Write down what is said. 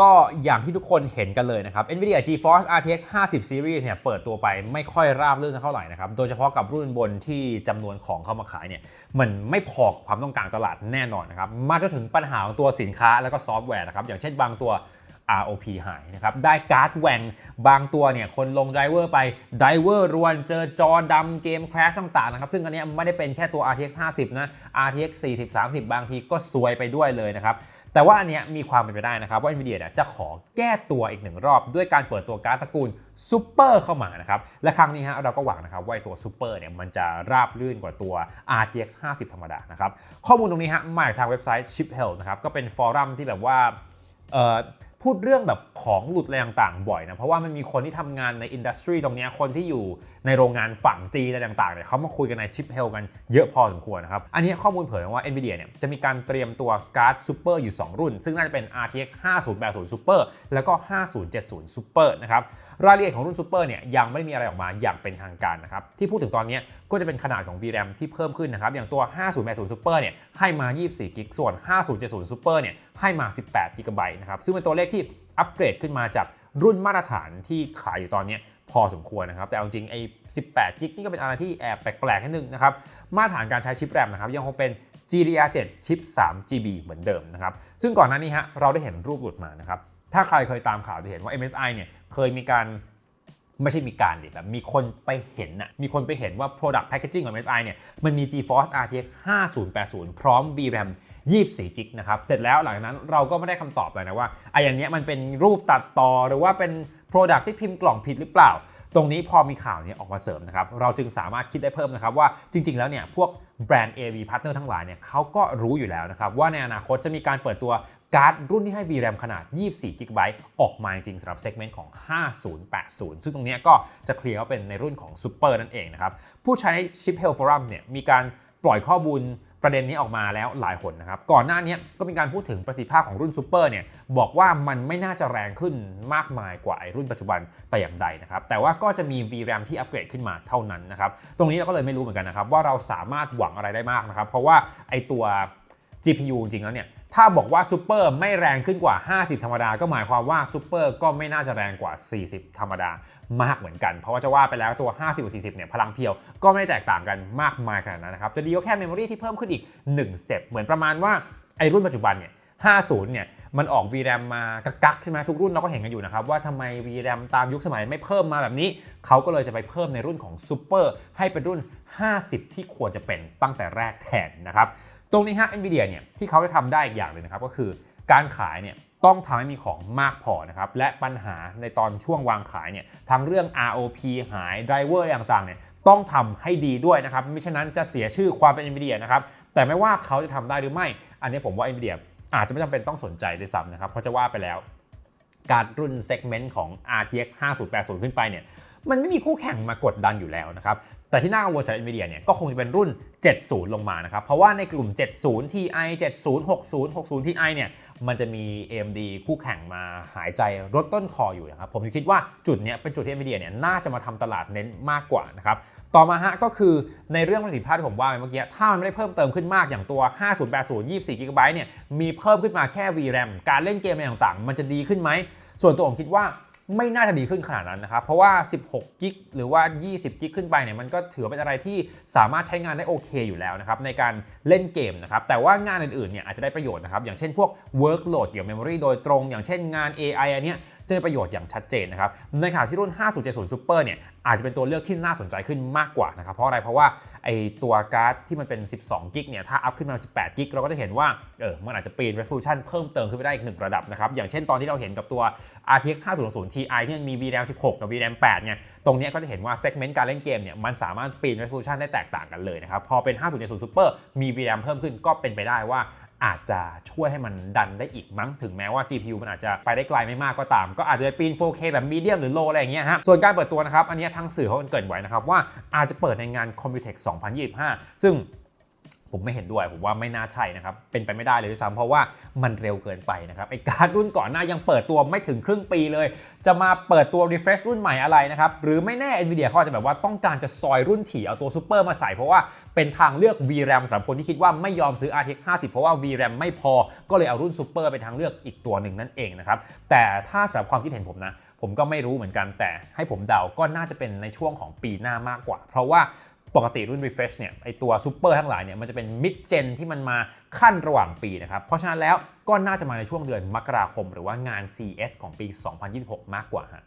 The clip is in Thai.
ก็อย่างที่ทุกคนเห็นกันเลยนะครับ NVIDIA GeForce RTX 50 Series เนี่ยเปิดตัวไปไม่ค่อยราบรื่นสักเท่าไหร่นะครับ โดยเฉพาะกับรุ่นบนที่จำนวนของเข้ามาขายเนี่ยมันไม่พอความต้องการตลาดแน่นอนนะครับ มาจนถึงปัญหาของตัวสินค้าแล้วก็ซอฟต์แวร์นะครับ อย่างเช่นบางตัว ROP หายนะครับ ได้การ์ดแหว่งบางตัวเนี่ยคนลงไดเวอร์ไปไดเวอร์รวนเจอจอดำเกมแครชต่างๆนะครับ ซึ่งอันนี้ไม่ได้เป็นแค่ตัว RTX 50 นะ RTX 40 30 บางทีก็ซวยไปด้วยเลยนะครับ แต่ว่าอันเนี้ยมีความเป็นไปได้นะครับว่า NVIDIA เนี่ยจะขอแก้ตัวอีกหนึ่งรอบ ด้วยการเปิดตัวการ์ดตระกูลซูเปอร์เข้ามานะครับ และครั้งนี้ฮะเราก็หวังนะครับว่าตัวซูเปอร์เนี่ยมันจะราบลื่นกว่าตัว RTX 50 ธรรมดานะครับ ข้อมูลตรงนี้ฮะมาจากทางเว็บไซต์ Chip Health นะครับก็เป็นฟอรัมที่แบบว่าเอ่อ พูดเรื่องแบบของหลุดอะไรต่างๆ บ่อยนะเพราะว่ามันมีคนที่ทำงานในอินดัสทรีตรงนี้คนที่อยู่ในโรงงานฝั่งจีนอะไรต่างๆเนี่ยเขามาคุยกันในชิปเฮลกันเยอะพอสมควรนะครับ อันนี้ข้อมูลเผยว่า NVIDIA เนี่ยจะมีการเตรียมตัวการ์ดซูเปอร์อยู่ 2 รุ่น ซึ่งน่าจะเป็น RTX 5080 Super แล้วก็ 5070 Super นะครับรายละเอียดของรุ่นซูเปอร์เนี่ยยังไม่ได้มีอะไรออกมาอย่างเป็นทางการนะครับที่พูดถึงตอนนี้ก็จะเป็นขนาดของ VRAM ที่เพิ่มขึ้นนะครับอย่างตัว 5080 Super เนี่ยให้มา 24กิกส่วน 5070 Super เนี่ยให้มา 18กิกะไบต์นะครับซึ่งเป็นตัวเลขที่อัปเกรดขึ้นมาจากรุ่นมาตรฐานที่ขายอยู่ตอนนี้พอสมควรนะครับ แต่เอาจริงไอ้ 18 กิกนี่ก็เป็นอะไรที่แอบแปลกๆนิดนึงนะครับ มาตรฐานการใช้ชิปแรมนะครับ ยังคงเป็น GDDR7 ชิป 3 GB เหมือนเดิมนะครับ ซึ่งก่อนหน้านี้ฮะเราได้เห็นรูปหลุดมานะครับ ถ้าใครเคยตามข่าวจะเห็นว่า MSI เนี่ยเคยมีการ ไม่ใช่มีการดิแบบมีคนไปเห็นน่ะมีคนไปเห็นว่า Product Packaging ของ MSI เนี่ยมันมี GeForce RTX 5080 พร้อม VRAM 24กิกนะครับ เสร็จแล้วหลังจากนั้นเราก็ไม่ได้คำตอบเลยนะว่าไอ้อย่างเนี้ยมันเป็นรูปตัดต่อหรือว่าเป็น Product ที่พิมพ์กล่องผิดหรือเปล่า ตรงนี้พอมีข่าวนี้ออกมาเสริมนะครับ เราจึงสามารถคิดได้เพิ่มนะครับว่าจริง ๆ แล้วเนี่ยพวกแบรนด์ AV Partner ทั้งหลายเนี่ยเขาก็รู้อยู่แล้วนะครับว่าในอนาคตจะมีการเปิดตัว การ์ดรุ่นที่ให้ VRAM ขนาด 24 GB ออกมาจริงสำหรับเซกเมนต์ของ 5080 ซึ่งตรงนี้ก็จะเคลียร์ว่าเป็นในรุ่นของ Super นั่นเองนะครับ ผู้ใช้ Chip Health Forum เนี่ยมีการปล่อยข้อมูลประเด็นนี้ออกมาแล้วหลายคนนะครับ ก่อนหน้านี้ก็มีการพูดถึงประสิทธิภาพของรุ่นซูเปอร์เนี่ยบอกว่ามันไม่น่าจะแรงขึ้นมากมายกว่าไอ้รุ่นปัจจุบันแต่อย่างใดนะครับ แต่ว่าก็จะมี VRAM ที่อัปเกรดขึ้นมาเท่านั้นนะครับ ตรงนี้เราก็เลยไม่รู้เหมือนกันนะครับ ว่าเราสามารถหวังอะไรได้มากนะครับ เพราะว่าไอ้ตัว GPU จริงแล้วเนี่ย ถ้าบอกว่าซูเปอร์ไม่แรงขึ้นกว่า 50 ธรรมดา ก็หมายความว่าซูเปอร์ก็ไม่น่าจะแรงกว่า 40 ธรรมดามากเหมือนกัน เพราะว่าจะว่าไปแล้วตัว 50กับ40 เนี่ยพลังเพียวก็ไม่ได้แตกต่างกันมากมายขนาดนั้นนะครับ จะดีก็แค่เมมโมรีที่เพิ่มขึ้นอีก1สเต็ปเหมือนประมาณว่าไอรุ่นปัจจุบันเนี่ย50 เนี่ยมันออก VRAM มากักใช่ไหมทุกรุ่นเราก็เห็นกันอยู่นะครับ ว่าทำไม VRAM ตามยุคสมัยไม่เพิ่มมาแบบนี้ เขาก็เลยจะไปเพิ่มในรุ่นของ Super ให้เป็นรุ่น 50 ที่ควรจะเป็นตั้งแต่แรกแทนนะครับ ตรงนี้ฮะ NVIDIA เนี่ยที่เขาจะทำได้อีกอย่างเลยนะครับก็คือการขายเนี่ยต้องทำให้มีของมากพอนะครับและปัญหาในตอนช่วงวางขายเนี่ยทั้งเรื่อง ROP หายไดรเวอร์ต่างๆเนี่ยต้องทำให้ดีด้วยนะครับไม่เช่นนั้นจะเสียชื่อความเป็น NVIDIA นะครับแต่ไม่ว่าเขาจะทำได้หรือไม่ อันนี้ผมว่า NVIDIA อาจจะไม่จำเป็นต้องสนใจด้วยซ้ำนะครับเพราะจะว่าไปแล้วการรุ่นเซกเมนต์ของ RTX 5080 ขึ้นไปเนี่ยมันไม่มีคู่แข่งมากดดันอยู่แล้วนะครับ แต่ที่น่ากังวลจาก NVIDIA เนี่ยก็คงจะเป็นรุ่น 70 ลงมานะครับ เพราะว่าในกลุ่ม 70 Ti 70 60 60 Ti เนี่ยมันจะมี AMD คู่แข่งมาหายใจรถต้นคออยู่นะครับ ผมคิดว่าจุดเนี้ยเป็นจุดที่ NVIDIA เนี่ยน่าจะมาทำตลาดเน้นมากกว่านะครับ ต่อมาฮะก็คือในเรื่องประสิทธิภาพที่ผมว่าไปเมื่อกี้ ถ้ามันไม่ได้เพิ่มเติมขึ้นมากอย่างตัว 5080 24 GB เนี่ยมีเพิ่มขึ้นมาแค่ VRAM การเล่นเกมอะไรต่างๆ มันจะดีขึ้นไหมส่วนตัวผมคิดว่า ไม่น่าจะดีขึ้นขนาดนั้นนะครับ เพราะว่า 16 กิกหรือว่า 20 กิกขึ้นไปเนี่ยมันก็ถือเป็นอะไรที่สามารถใช้งานได้โอเคอยู่แล้วนะครับ ในการเล่นเกมนะครับ แต่ว่างานอื่นๆเนี่ยอาจจะได้ประโยชน์นะครับ อย่างเช่นพวก workload เกี่ยวกับ memory โดยตรง อย่างเช่นงาน AI อันเนี้ย จะได้ประโยชน์อย่างชัดเจนนะครับในขณะที่รุ่น 5070 Super เนี่ยอาจจะเป็นตัวเลือกที่น่าสนใจขึ้นมากกว่านะครับเพราะอะไรเพราะว่าไอตัวการ์ดที่มันเป็น 12 กิกเนี่ยถ้าอัพขึ้นมา 18 กิกเราก็จะเห็นว่าเออมันอาจจะปีน resolution เพิ่มเติมขึ้นไปได้อีกหนึ่งระดับนะครับอย่างเช่นตอนที่เราเห็นกับตัว RTX 5060 Ti ที่มันมี VRAM 16 กับ VRAM 8เนี่ยตรงนี้ก็จะเห็นว่า segment การเล่นเกมเนี่ยมันสามารถปีน resolution ได้แตกต่างกันเลยนะครับพอเป็น 5070 Super มี VRAM เพิ่มขึ้นก็เป็นไปได้ว่า อาจจะช่วยให้มันดันได้อีกมั้งถึงแม้ว่า GPU มันอาจจะไปได้ไกลไม่มากก็ตาม ก็อาจจะปีน 4K แบบมีเดียมหรือโลอะไรอย่างเงี้ยฮะส่วนการเปิดตัวนะครับ อันนี้ทางสื่อเขาเกิดไว้นะครับว่าอาจจะเปิดในงาน Computex 2025 ซึ่ง ผมไม่เห็นด้วยผมว่าไม่น่าใช่นะครับ เป็นไปไม่ได้เลยด้วยซ้ำเพราะว่ามันเร็วเกินไปนะครับไอ้การ์ดรุ่นก่อนหน้ายังเปิดตัวไม่ถึงครึ่งปีเลย จะมาเปิดตัว refresh รุ่นใหม่อะไรนะครับ หรือไม่แน่ Nvidia เขาอาจจะแบบว่าต้องการจะซอยรุ่นถี่เอาตัวซูเปอร์มาใส่เพราะว่าเป็นทางเลือก VRAM สำหรับคนที่คิดว่าไม่ยอมซื้อ RTX 50 เพราะว่า VRAM ไม่พอก็เลยเอารุ่นซูเปอร์เป็นทางเลือกอีกตัวหนึ่งนั่นเองนะครับแต่ถ้าสำหรับความคิดเห็นผมนะผมก็ไม่รู้เหมือนกันแต่ให้ผมเดาก็น่าจะเป็นในช่วงของปีหน้ามากกว่า เพราะว่า ปกติรุ่น refresh เนี่ยไอตัวซูเปอร์ทั้งหลายเนี่ยมันจะเป็น mid gen ที่มันมาขั้นระหว่างปีนะครับ เพราะฉะนั้นแล้วก็น่าจะมาในช่วงเดือนมกราคม หรือว่างาน CS ของปี 2026 มากกว่าฮะ